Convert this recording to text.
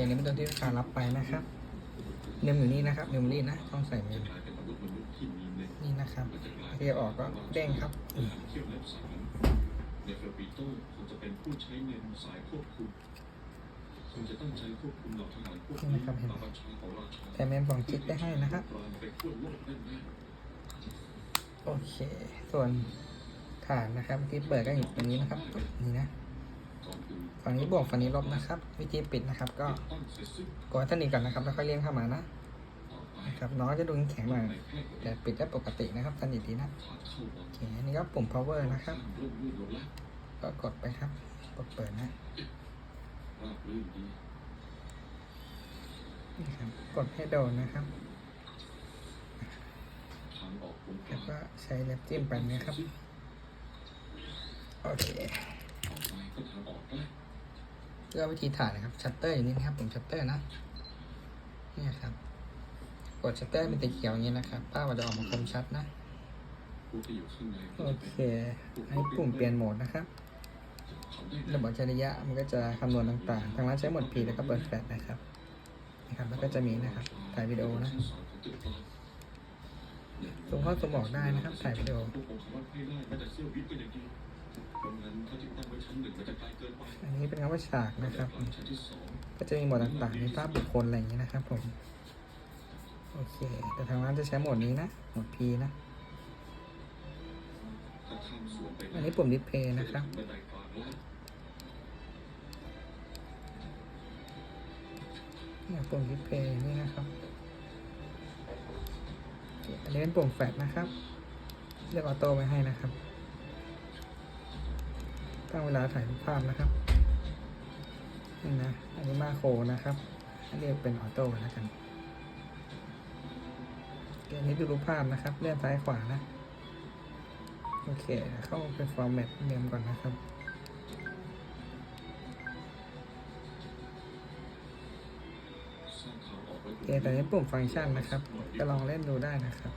อันนี้เป็นตัวที่ลูกค้ารับไปนะครับเมมอยู่นี่นะครับเมมโมรี่นะต้องใส่เมมนี่นะครับที่ออกก็เด้งครับอืมเที่ยวเล็บสามเนเฟอร์ปิโต้คงจะเป็นผู้ใช้เงินสายควบคุมคงจะตั้งใจควบคุมเหล่าทหารพวกนี้ตามบัญชาของราชาแต่เมมของจิตได้ให้นะครับกลางไปทั่วโลกแน่โอเค ส่วนฐานนะครับที่เปิดก็อยู่ตรงนี้นะครับ นี่นะๆก่อนอื่น ฝั่งนี้บวกฝั่งนี้ลบนะครับ วิธีปิดนะครับ ก็ตั้งเสร็จสิ้นกดท่านนี้ก่อนนะครับแล้วค่อยเลี้ยงเข้ามานะนะครับน้องจะดูแข็งหน่อยแต่ปิดได้ปกตินะครับท่านดีๆนะผ่านเข้าวัโอเคอันนี้ก็ปุ่ม power นะครับ ก็กดไปครับกดเปิดนะนดีนี่ครับกดให้โดนนะครับแล้วก็ใช้เล็บจิ้มไปนะครับโอเค ต่อไปก็ทางอกได้เพื่อวิธีถ่ายนะครับชัตเตอร์อยู่นี่นะครับปุ่มชัตเตอร์นะนี่ครับกดชัตเตอร์เป็นสีเขียวอย่างนี้นะครับภาพมันจะออกมาคมชัดนะโอเคเป็นอันนี้ปุ่มเปลี่ยนโหมดนะครับระบบอัจริยะมันก็จะคำนวณต่างๆ ทางร้านใช้หมด P แล้วก็เปิดแฟลชนะครับนะครับ แล้วก็จะมีนะครับ ถ่ายวิดีโอนะซูมเข้าซูมออกได้นะครับ ถ่ายวิดีโอ อันนี้เป็นคำว่าฉากนะครับ ก็จะมีหมดต่างๆ มีภาพบุคคลอะไรอย่างนี้นะครับผม โอเค แต่ทางร้านจะใช้หมดนี้นะ หมด P นะ อันนี้ปุ่มดิสเพย์นะครับเนี่ยปุ่มดิสเพย์นี่นะครับ อันนี้เป็นปุ่มแฟลชนะครับ เลือกออโต้ไว้ให้นะครับ ตั้งเวลาถ่ายรูปภาพนะครับนี่นะ อันนี้มาโครนะครับอันนี้เป็นออโต้แล้วกันโอเคอันนี้ดูรูปภาพนะครับ เลื่อนซ้ายขวานะ โอเค เข้าเป็นฟอร์แมตเดิมก่อนนะครับสร้างทางออกไว้โอเคแต่นี้ปุ่มฟังก์ชันนะครับ ก็ลองเล่นดูได้นะครับ